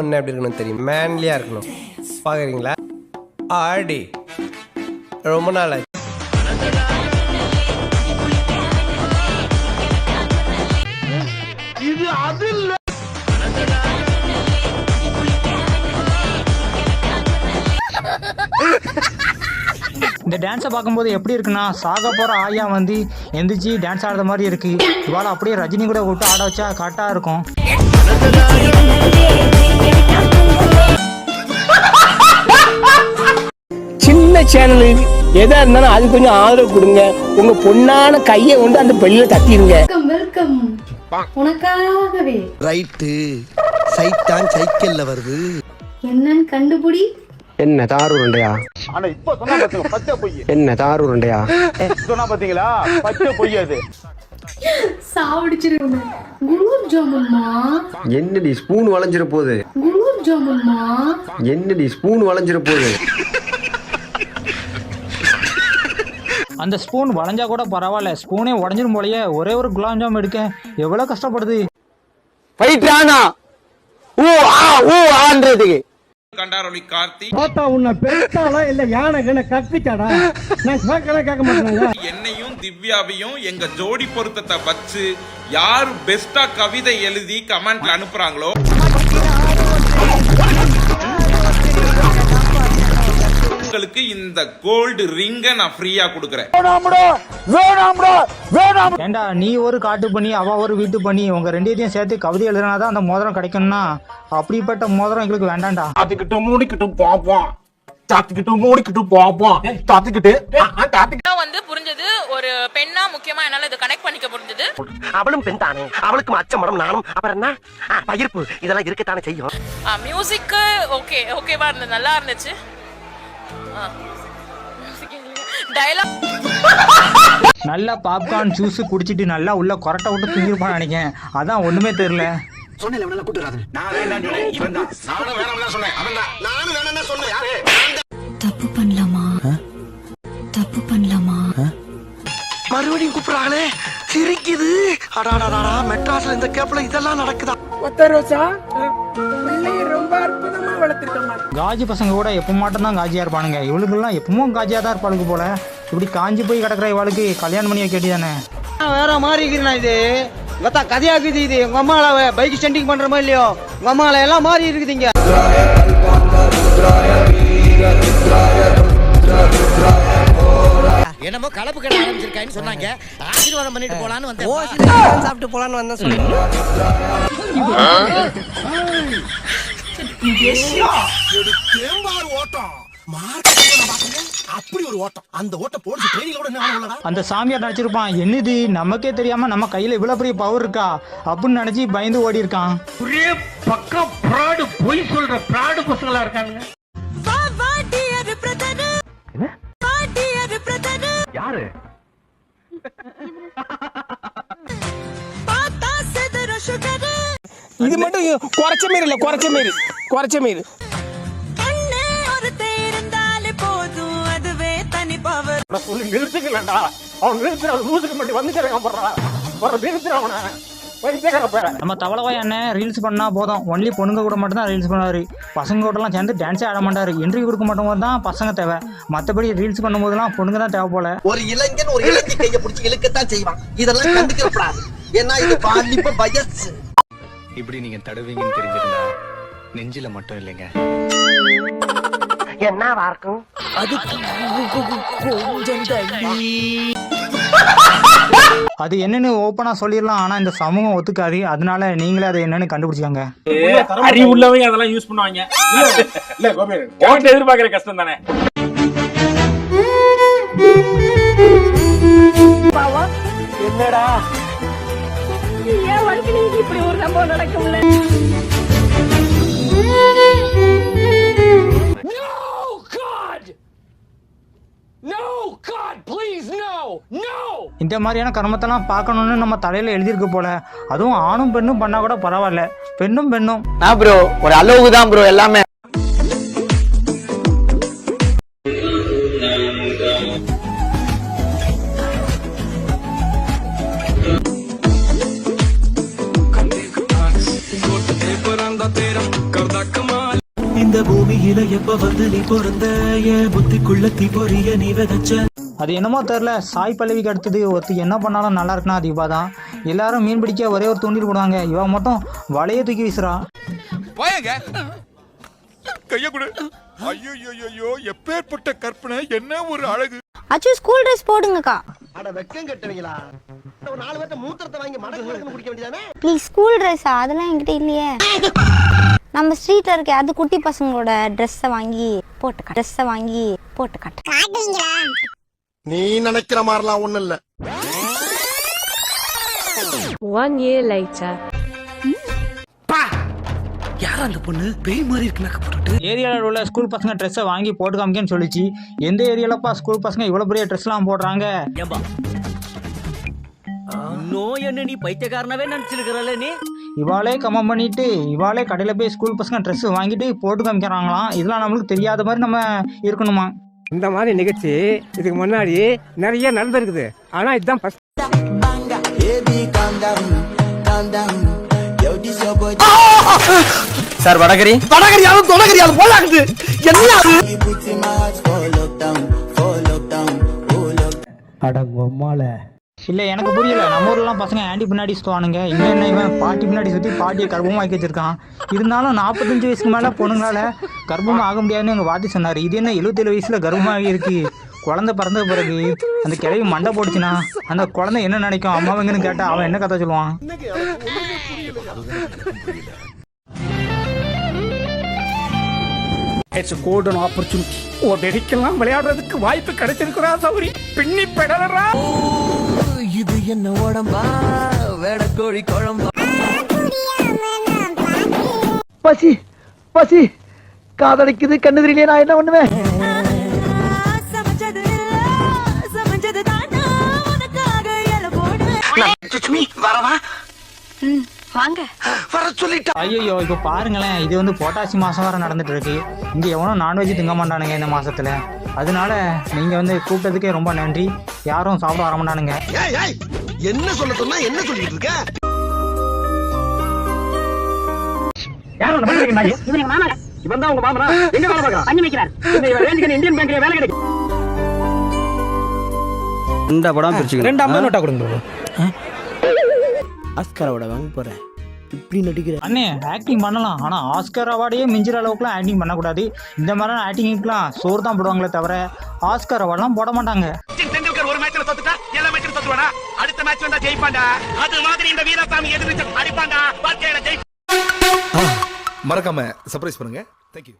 பொண்ணு எப்படி இருக்கணும் தெரியும்? மேன்லியாக இருக்கணும். பார்க்குறீங்களா ஆடி. ரொம்ப நாள் ஆச்சு. இந்த டான்ஸை பார்க்கும்போது எப்படி இருக்குன்னா சாக போகிற ஆயா வந்து எந்திரிச்சு டான்ஸ் ஆடுற மாதிரி இருக்கு. இவாள அப்படியே ரஜினி கூட விட்டு ஆட வச்சா கரெக்டாக இருக்கும். சின்ன சேனலு எதா இருந்தாலும் அது கொஞ்சம் ஆதரவு கொடுங்க. உங்க பொண்ணான கையை கொண்டு அந்த பெல்ல தட்டிடுங்க வெல்கம் வெல்கம். உனக்காகவே. ரைட்டு. சைத்தான் சைக்கிள்ல வருது. என்னன்னு கண்டுபிடி. என்ன தார் உருண்டையா? ஆனா இப்ப சொன்னா பாத்துங்க பச்சை பொய் என்ன தார் உருண்டையா? சொன்னா பாத்தீங்களா? பச்சை பொய் அது. சாவடிச்சிருவேன் குலோப் ஜாமுன்மா? என்னடி ஸ்பூன் வளைஞ்சிர போகுது? குலோப் ஜாமுன்மா? என்னடி ஸ்பூன் வளைஞ்சிர போகுது? அந்த ஸ்பூன் வளைஞ்சா கூட பரவாயில்ல. ஸ்பூனே உடஞ்சிரும் போலயே. ஒரே ஒரு குலாப் ஜாம் எடுக்க எவ்வளோ கஷ்டப்படுது? போயிட்டானா ஊ ஆ ஊ ஆன்றதுக்கு. கண்டாரொலி கார்த்தி. பார்த்தா உன்னை பெருத்தாளா இல்ல யானை கண்ண கத்திச்சாடா நான் கேட்கல கேட்க மாட்டேங்க என்னையும் திவ்யாவையும் எங்க ஜோடி பொருத்தத்தை வச்சு யார் பெஸ்டா கவிதை எழுதி கமெண்ட்ல அனுப்புறாங்களோ உங்களுக்கு இந்த கோல்டு ரிங்கை நான் ஃப்ரீயா கொடுக்குறேன். ஏண்டா நீ ஒரு காட்டு பண்ணி அவ ஒரு வீட்டு பண்ணி உங்க ரெண்டையும் சேர்த்து கவிதை எழுதுனா தான் அந்த மோதிரம் கிடைக்கும்னா அப்படிப்பட்ட மோதிரம் எங்களுக்கு வேண்டாம்டா. தாத்துக்கிட்டு மூடிக்கிட்டு பாப்போம் தாத்துக்கிட்டு மூடிக்கிட்டு பாப்போம் தாத்துக்கிட்டு தாத்துக்கிட்டு தான் வந்து புரிஞ்சது ஒரு பெண்ணா முக்கியமா என்னால இதை கனெக்ட் பண்ணிக்க முடிஞ்சது அவளும் பெண் தானே. அவளுக்கும் அச்சமடம் நானும். அப்புறம் என்ன? பயிர்ப்பு இதெல்லாம் இருக்கத்தானே செய்யும். மியூசிக்கு ஓகே ஓகேவா இருந்தது. நல்லா இருந்துச்சு. நல்லா பாப்கார்ன் ஜூஸ் குடிச்சிட்டு நல்லா உள்ள கொரட்டை விட்டு தூங்கிருப்பான்னு நினைக்கிறேன். அதான் ஒண்ணுமே தெரியல. தப்பு பண்ணலாமா? தப்பு பண்ணலாமா? மறுபடியும் கூப்பிடுறாங்களே. சிரிக்குது. அடாடாடா மெட்ராஸ்ல இந்த கேப்ல இதெல்லாம் நடக்குதா? காஜி பசங்க கூட எப்போ மட்டும் தான் காஜியா இருப்பானுங்க. இவளுக்கெல்லாம் எப்பவும் காஜியா தான் இருப்பாளுக்கு போல. இப்படி காஞ்சி போய் கிடக்குற இவளுக்கு கல்யாணம் பண்ணி கேட்டிதானே வேற மாதிரி இருக்கிறா இது. மொத்த கதையாக்குது இது. உங்க அம்மால பைக் ஸ்டண்டிங் பண்றமா இல்லையோ? உங்க அம்மால எல்லாம் மாறி இருக்குதுங்க என்னமோ கலப்பு கடை ஆரம்பிச்சிருக்கான்னு சொன்னாங்க. ஆசீர்வாதம் பண்ணிட்டு போலான்னு வந்தேன். சாப்பிட்டு போலான்னு வந்தேன் ஓட்டம். அப்படி ஒரு ஓட்டம். அந்த ஓட்டம் போலீஸ் ட்ரெயினில் கூட என்ன அந்த சாமியார் நினைச்சிருப்பான் என்னது? நமக்கே தெரியாம நம்ம கையில இவ்வளவு பெரிய பவர் இருக்கா? அப்படின்னு நினைச்சு பயந்து ஓடி இருக்கான். ஒரே பக்கம் ப்ராடு பொய் சொல்ற ப்ராடு பசங்களா இருக்காங்க. யாரு? இது மட்டும் குறைச்ச மாரி இல்ல குறைச்ச மாரி. குறைச்ச சொல்லி நிறுத்துக்கலடா. அவன் நிறுத்துற மூசுக்கு மட்டும் வந்துக்கிறேன் போடுறா வர நிறுத்துற அவனை. வைத்தியக்கார பேர நம்ம தவளவாய் அண்ணன் ரீல்ஸ் பண்ணா போதும். ஒன்லி பொண்ணுங்க கூட மட்டும் தான் ரீல்ஸ் பண்ணுவாரு. பசங்க கூடலாம் சேர்ந்து டான்ஸே ஆட மாட்டாரு. இன்டர்வியூ கொடுக்க மாட்டோம் தான் பசங்க தேவை. மற்றபடி ரீல்ஸ் பண்ணும்போதெல்லாம் பொண்ணுங்க தான் தேவை போல. ஒரு இளைஞன் ஒரு இளைஞ கைய பிடிச்சி இழுக்கத்தான் செய்வான். இதெல்லாம் கண்டுக்கப்படாது ஏன்னா இது வாலிப வயசு. இப்படி நீங்க தடுவீங்கன்னு தெரிஞ்சிருந்தா நெஞ்சில மட்டும் இல்லைங்க. என்னவா இருக்கும்? அது கொஞ்சம் தள்ளி. அது என்னன்னு ஓப்பனா சொல்லிடலாம் ஆனா இந்த சமூகம் ஒத்துக்காது. அதனால நீங்களே அதை என்னன்னு கண்டுபிடிச்சாங்க அறிவு உள்ளவங்க அதெல்லாம் யூஸ் பண்ணுவாங்க. இல்ல கோபி எதிர்பார்க்கிற கஷ்டம் தானே. என்னடா? இந்த மாதிரியான கர்மத்தெல்லாம் பார்க்கணும்னு நம்ம தலையில எழுதியிருக்கு போல. அதுவும் ஆணும் பெண்ணும் பண்ணா கூட பரவாயில்ல. பெண்ணும் பெண்ணும். நான் ப்ரோ ஒரு அளவுக்கு தான் ப்ரோ எல்லாமே. கர்தா பூமியில எப்ப வந்து நீ பிறந்த? என் புத்திக்குள்ள தீ பொறிய நீ விதைச்ச அது என்னமோ தெரில சாய் பல்லவிக்கு அடுத்தது ஒருத்தி என்ன பண்ணாலும் நல்லா இருக்குன்னா அது இவா தான். எல்லாரும் மீன் பிடிக்க ஒரே ஒரு தூண்டில் போடுவாங்க. இவ மட்டும் வலையை தூக்கி வீசுறா. போயங்க கைய கொடு. ஐயோ ஐயோ எப்பேற்பட்ட கற்பனை. என்ன ஒரு அழகு. அச்சு ஸ்கூல் ட்ரெஸ் போடுங்கக்கா. அட வெக்கம் கட்டுவீங்களா? ஒரு நாலு பேர்த்த மூத்திரத்தை வாங்கி மடக்கு மடக்கு குடிக்க வேண்டியதானே? ப்ளீஸ் ஸ்கூல் ட்ரெஸ்ஸா அதெல்லாம் என்கிட்ட இல்லையே. நம்ம ஸ்ட்ரீட்ல இருக்க அது குட்டி பசங்களோட ட்ரெஸ்ஸை வாங்கி போட்டு கட்ட ட்ரெஸ்ஸை வாங்கி போட்டு கட்ட நீ நினைக்கிற மாதிரிலாம் ஒண்ணும் இல்ல. ஒன் இயர் லைட்டர் யார் அந்த பொண்ணு? பேய் மாதிரி இருக்கு மேக்கப் போட்டுட்டு. ஏரியாவில் உள்ள ஸ்கூல் பசங்க ட்ரெஸ்ஸை வாங்கி போட்டு காமிக்கன்னு சொல்லிச்சு. எந்த ஏரியாலப்பா ஸ்கூல் பசங்க இவ்வளோ பெரிய ட்ரெஸ்லாம் போடுறாங்க? நோய் என்ன நீ பைத்தியக்காரனவே நினைச்சிருக்கிறல்ல நீ? இவாளே கம்மம் பண்ணிட்டு இவாளே கடையில் போய் ஸ்கூல் பசங்க ட்ரெஸ் வாங்கிட்டு போட்டு காமிக்கிறாங்களாம். இதெல்லாம் நம்மளுக்கு தெரியாத மாதிரி நம்ம இருக்கணுமா? இந்த மாதிரி நிகழ்ச்சி இதுக்கு முன்னாடி நிறைய நடந்திருக்குது. ஆனா இதுதான் first. சார் வடகரி? வடகரியாலும் தொடகரியாலும் போலாகுது என்ன அது? இல்லை எனக்கு புரியல. நம்ம ஊர்லாம் பசங்க ஆண்டி பின்னாடி சுற்றுவானுங்க இங்கே என்ன இவன் பாட்டி பின்னாடி சுற்றி பாட்டியை கர்ப்பமாக ஆக்கி வச்சிருக்கான். இருந்தாலும் நாற்பத்தஞ்சு வயசுக்கு மேலே பொண்ணுங்களால கர்ப்பமாக ஆக முடியாதுன்னு எங்கள் வாத்தி சொன்னார். இது என்ன எழுபத்தேழு வயசில் கர்ப்பமாக இருக்கு? குழந்தை பிறந்த பிறகு அந்த கிழவி மண்டை போட்டுச்சுன்னா அந்த குழந்தை என்ன நினைக்கும்? அம்மாவங்கன்னு கேட்டால் அவன் என்ன கதை சொல்லுவான்? இட்ஸ் கோல்டன் ஆப்பர்ச்சுனிட்டி ஒரு வெடிக்கெல்லாம் விளையாடுறதுக்கு வாய்ப்பு கிடைச்சிருக்கிறா சௌரி. பின்னி பெடலரா இது என்ன உடம்பா? வேடக்கோழி குழம்பா? பசி பசி. காதலிக்குது கண்ணு தெரியலையே நான் என்ன பண்ணுவேன்? லட்சுமி வரவா? வாங்க. வர சொல்லிட்டா. ஐயோ இப்போ பாருங்களேன் இது வந்து பொட்டாசி மாதம் வர நடந்துட்டு இருக்கு இங்கே எவனும் நான்வெஜ் திங்க மாட்டானுங்க இந்த மாசத்துல. அதனால நீங்கள் வந்து கூப்பிட்டதுக்கே ரொம்ப நன்றி. யாரும் சாப்பிட வர மாட்டானுங்க. ஏய் ஏய் என்ன சொல்ல சொன்னா என்ன சொல்லிட்டு இருக்க? இவன் தான் உங்க மாமனா? எங்க வேலை பார்க்கறான்? பண்ணி வைக்கிறார் இந்தியன் பேங்க்ல வேலை கிடைக்கும். ரெண்டா படம் பிரிச்சுக்கணும். ரெண்டு ஐம்பது நோட்டா கொடுங்க அஸ்கரோட வாங்க போறேன். இப்படி நடிக்கிற அண்ணே ஆக்டிங் பண்ணலாம். ஆனால் ஆஸ்கர் அவார்டையே மிஞ்சிற அளவுக்குலாம் ஆக்டிங் பண்ணக்கூடாது. இந்த மாதிரிலாம் ஆக்டிங்க்குலாம் சோறு தான் போடுவாங்களே தவிர ஆஸ்கர் அவார்ட்லாம் போட மாட்டாங்க. மேட்ச்ல தோத்துட்டா எல்லா மேட்ச்ல தோத்துவானா அடுத்த மேட்ச் வந்தா ஜெயிப்பாண்டா அது மாதிரி இந்த வீரசாமி எதிர்த்து அடிப்பாண்டா வாழ்க்கையில ஜெயிப்பா மறக்காம சர்ப்ரைஸ் பண்ணுங்க. தேங்க்யூ